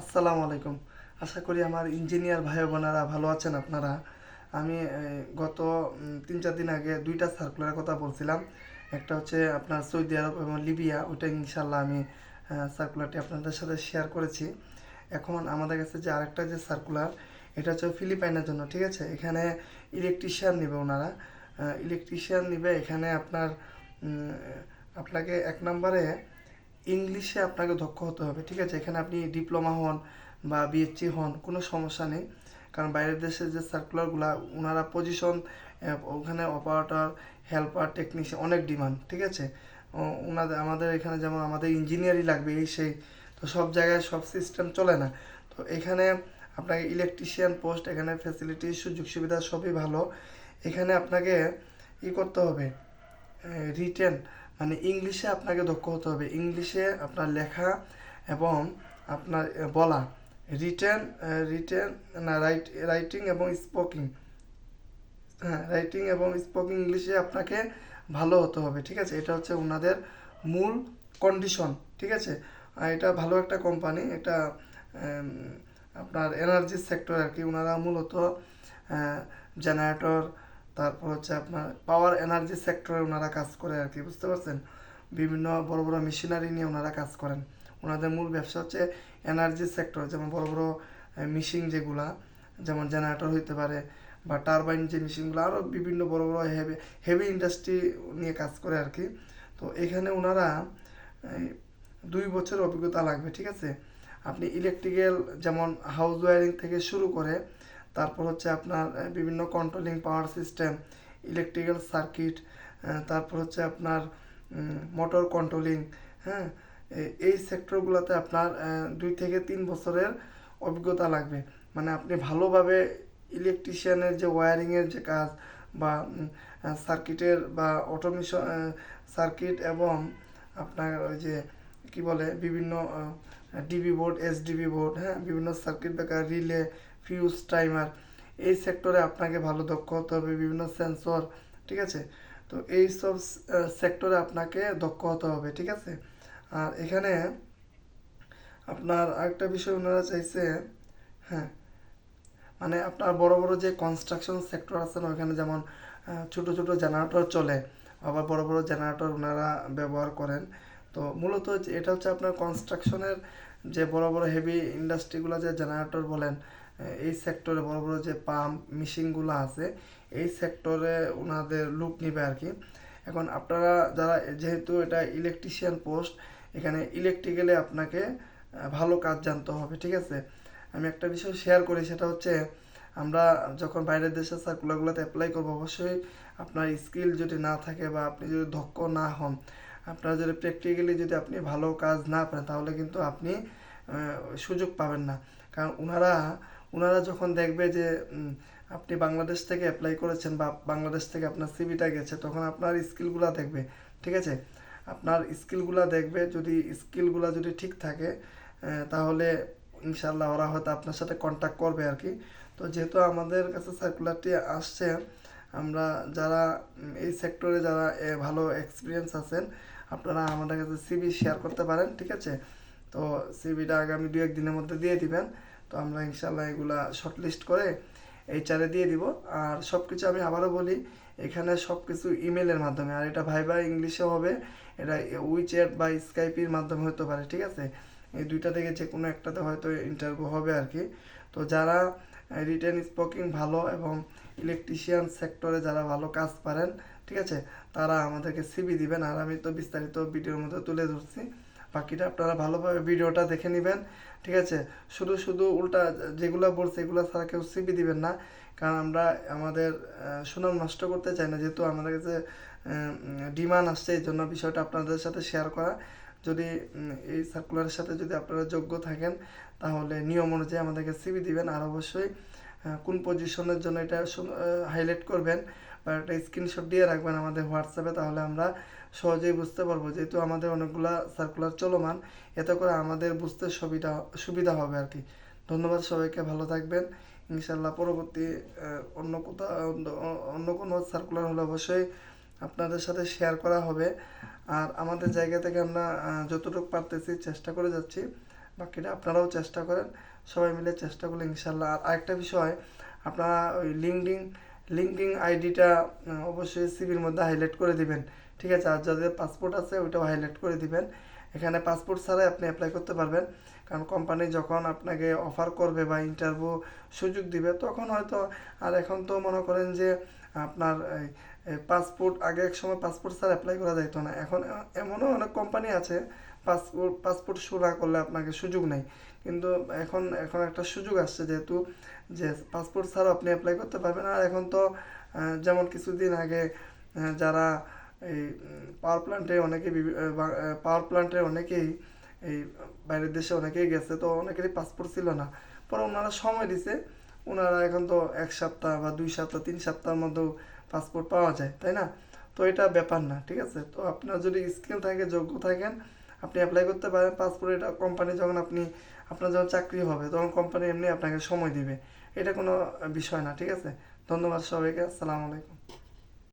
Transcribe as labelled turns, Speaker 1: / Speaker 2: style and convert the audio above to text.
Speaker 1: আসসালামু আলাইকুম। আশা করি আমার ইঞ্জিনিয়ার ভাই বোনেরা ভালো আছেন আপনারা। আমি গত তিন চার দিন আগে দুইটা সার্কুলারের কথা বলছিলাম। একটা হচ্ছে আপনার সৌদি আরব এবং লিবিয়া, ওইটা ইনশাল্লাহ আমি সার্কুলারটি আপনাদের সাথে শেয়ার করেছি। এখন আমাদের কাছে যে আরেকটা যে সার্কুলার এটা হচ্ছে ফিলিপাইনের জন্য, ঠিক আছে? এখানে ইলেকট্রিশিয়ান নেবে ওনারা। ইলেকট্রিশিয়ান নেবে, এখানে আপনার আপনাকে এক নম্বরে ইংলিশে আপনাকে দক্ষ হতে হবে, ঠিক আছে? এখানে আপনি ডিপ্লোমা হন বা বিএসসি হন, কোনো সমস্যা নেই। কারণ বাইরের দেশের যে সার্কুলারগুলো ওনারা পজিশন ওখানে অপারেটর হেল্পার টেকনিশিয়ান অনেক ডিমান্ড ঠিক আছে? ওনাদের আমাদের এখানে যেমন আমাদের ইঞ্জিনিয়ারই লাগবে এই সেই, তো সব জায়গায় সব সিস্টেম চলে না। তো এখানে আপনাকে ইলেকট্রিশিয়ান পোস্ট এখানে ফ্যাসিলিটি সুযোগ সুবিধা সবই ভালো। এখানে আপনাকে ই করতে হবে রিটেন মানে ইংলিশে আপনাকে দক্ষ হতে হবে। ইংলিশে আপনার লেখা এবং আপনার বলা। রিটেন রিটেন না রাইট রাইটিং এবং স্পোকিং হ্যাঁ রাইটিং এবং স্পোকিং ইংলিশে আপনাকে ভালো হতে হবে, ঠিক আছে? এটা হচ্ছে ওনাদের মূল কন্ডিশন ঠিক আছে? এটা ভালো একটা কোম্পানি এটা আপনার এনার্জি সেক্টর আর কি। ওনারা মূলত জেনারেটর তারপর হচ্ছে আপনার পাওয়ার এনার্জি সেক্টরে ওনারা কাজ করে আর কি, বুঝতে পারছেন? বিভিন্ন বড় বড় মেশিনারি নিয়ে ওনারা কাজ করেন। ওনাদের মূল ব্যবসা হচ্ছে এনার্জি সেক্টর যেমন বড় বড় মেশিন যেগুলা, যেমন জেনারেটর হইতে পারে বা টারবাইন যে মেশিনগুলো আরও বিভিন্ন বড় বড় হেভি হেভি ইন্ডাস্ট্রি নিয়ে কাজ করে আর কি। তো এখানে ওনারা দুই বছর অভিজ্ঞতা লাগবে, ঠিক আছে? আপনি ইলেকট্রিক্যাল যেমন হাউস ওয়ারিং থেকে শুরু করে তারপর হচ্ছে আপনার বিভিন্ন controlling power system electrical circuit তারপর হচ্ছে আপনার মোটর কন্ট্রোলিং হ্যাঁ? এই সেক্টরগুলোতে আপনার দুই থেকে তিন বছরের অভিজ্ঞতা লাগবে। মানে আপনি ভালোভাবে ইলেকট্রিশিয়ানের যে ওয়ারিংয়ের যে কাজ বা সার্কিটের বা অটোমেশন সার্কিট এবং আপনার ওই যে কি বলে, বিভিন্ন ডিবি বোর্ড এসডিবি বোর্ড হ্যাঁ? বিভিন্ন circuit breaker relay fuse timer এই সেক্টরে আপনাকে ভালো দক্ষ হতে হবে, বিভিন্ন সেন্সর ঠিক আছে? তো এই সব সেক্টরে আপনাকে দক্ষ হতে হবে, ঠিক আছে? আর এখানে আপনার আরেকটা বিষয় ওনারা চাইছে হ্যাঁ মানে আপনার বড় বড় যে কনস্ট্রাকশন সেক্টর আছে না, ওখানে যেমন ছোট ছোট জেনারেটর চলে, আবার বড় বড় জেনারেটর ওনারা ব্যবহার করেন। তো মূলত এটা হচ্ছে আপনার কনস্ট্রাকশনের যে বড় বড় হেভি ইন্ডাস্ট্রিগুলো যে জেনারেটর বলেন এই সেক্টরে বড় বড় যে পাম্প মেশিনগুলো আছে, এই সেক্টরে ওনাদের লুক নিবে আর কি এখন আপনারা যারা, যেহেতু এটা ইলেকট্রিশিয়ান পোস্ট এখানে ইলেকট্রিক্যালে আপনাকে ভালো কাজ জানতে হবে, ঠিক আছে? আমি একটা বিষয় শেয়ার করি, সেটা হচ্ছে, আমরা যখন বাইরের দেশের সার্কুলারগুলোতে অ্যাপ্লাই করব, অবশ্যই আপনার স্কিল যদি না থাকে বা আপনি যদি দক্ষ না হন, আপনার যদি প্র্যাকটিক্যালি যদি আপনি ভালো কাজ না পারেন, তাহলে কিন্তু আপনি সুযোগ পাবেন না। কারণ ওনারা ওনারা যখন দেখবে যে আপনি বাংলাদেশ থেকে অ্যাপ্লাই করেছেন বা বাংলাদেশ থেকে আপনার সিভিটা গেছে, তখন আপনার স্কিলগুলো দেখবে, ঠিক আছে? আপনার স্কিলগুলো দেখবে, যদি স্কিলগুলো যদি ঠিক থাকে তাহলে ইনশাল্লাহ ওরা হয়তো আপনার সাথে কন্ট্যাক্ট করবে আর কি। তো যেহেতু আমাদের কাছে সার্কুলারটি আসছে, আমরা যারা এই সেক্টরে যারা ভালো এক্সপিরিয়েন্স আছেন, আপনারা আমাদের কাছে সিবি শেয়ার করতে পারেন, ঠিক আছে? তো সিবিটা আগামী দু একদিনের মধ্যে দিয়ে দিবেন। তো আমরা ইনশাল্লাহ এগুলা শর্টলিস্ট করে এইচআরে দিয়ে দিব। আর সব কিছু আমি আবারও বলি, এখানে সব কিছু ইমেলের মাধ্যমে। আর এটা ভাইবা ইংলিশে হবে, এটা উইচ্যাট বা স্কাইপির মাধ্যমে হতে পারে, ঠিক আছে? এই দুইটা থেকে যে কোনো একটাতে হয়তো ইন্টারভিউ হবে আর কি তো যারা রিটেন স্পোকিং ভালো এবং ইলেকট্রিশিয়ান সেক্টরে যারা ভালো কাজ পারেন, ঠিক আছে? তারা আমাদেরকে সিবি দিবেন। আর আমি তো বিস্তারিত ভিডিওর মধ্যে তুলে ধরছি। বাকিটা আপনারা ভালোভাবে ভিডিওটা দেখে নেবেন, ঠিক আছে? শুধু শুধু উল্টা যেগুলো বলছে এগুলো ছাড়া কেউ সিবি দিবেন না। কারণ আমরা আমাদের সুনাম নষ্ট করতে চাই না, যেহেতু আমাদের কাছে ডিমান্ড আসছে, এই জন্য বিষয়টা আপনাদের সাথে শেয়ার করা। যদি এই সার্কুলারের সাথে যদি আপনারা যোগ্য থাকেন, তাহলে নিয়ম অনুযায়ী আমাদেরকে সিবি দিবেন। আর অবশ্যই কোন পজিশনের জন্য এটা হাইলাইট করবেন বা একটা স্ক্রিনশট দিয়ে রাখবেন আমাদের হোয়াটসঅ্যাপে তাহলে আমরা সহজেই বুঝতে পারব, যেহেতু আমাদের অনেকগুলা সার্কুলার চলমান, এতে করে আমাদের বুঝতে সুবিধা সুবিধা হবে আর কি। ধন্যবাদ সবাইকে, ভালো থাকবেন। ইনশাল্লাহ পরবর্তী অন্য কোথাও, অন্য- কোনো সার্কুলার হলে অবশ্যই আপনাদের সাথে শেয়ার করা হবে। আর আমাদের জায়গা থেকে আমরা যতটুকু পারতেছি, চেষ্টা করে যাচ্ছি। বাকিটা আপনারাও চেষ্টা করেন। সবাই মিলে চেষ্টা করলে ইনশাল্লাহ আর আরেকটা বিষয়, আপনারা ওই লিঙ্কডিং লিঙ্কডিং আইডিটা অবশ্যই সিভির মধ্যে হাইলাইট করে দিবেন। ঠিক আছে? আর যাদের পাসপোর্ট আছে, ওইটাও হাইলাইট করে দিবেন। এখানে পাসপোর্ট ছাড়াই আপনি অ্যাপ্লাই করতে পারবেন। কারণ কোম্পানি যখন আপনাকে অফার করবে বা ইন্টারভিউ সুযোগ দিবে, তখন হয়তো, আর এখন তো মনে করেন যে আপনার পাসপোর্ট আগে এক সময় পাসপোর্ট ছাড়া অ্যাপ্লাই করা যাইতো না। এখন এমনও অনেক কোম্পানি আছে পাসপোর্ট পাসপোর্ট শো না করলে আপনাকে সুযোগ নেই। কিন্তু এখন এখন একটা সুযোগ আসছে যেহেতু যে পাসপোর্ট ছাড়া আপনি অ্যাপ্লাই করতে পারবেন। আর এখন তো যেমন কিছুদিন আগে যারা এই পাওয়ার প্ল্যান্টে অনেকেই পাওয়ার প্ল্যান্টে অনেকেই এই বাইরের দেশে অনেকেই গেছে, তো অনেকেরই পাসপোর্ট ছিল না। পরে ওনারা সময় দিছে, ওনারা এখন তো এক সপ্তাহ বা দুই সপ্তাহ, তিন সপ্তাহের মধ্যেও পাসপোর্ট পাওয়া যায়, তাই না? তো এটা ব্যাপার না, ঠিক আছে? তো আপনার যদি স্কিল থাকে, যোগ্য থাকেন আপনি অ্যাপ্লাই করতে পারেন পাসপোর্ট এটা কোম্পানি যখন আপনি, আপনার যখন চাকরি হবে, তখন কোম্পানি এমনি আপনাকে সময় দিবে। এটা কোনো বিষয় না, ঠিক আছে? ধন্যবাদ সবাইকে, আসসালামু আলাইকুম।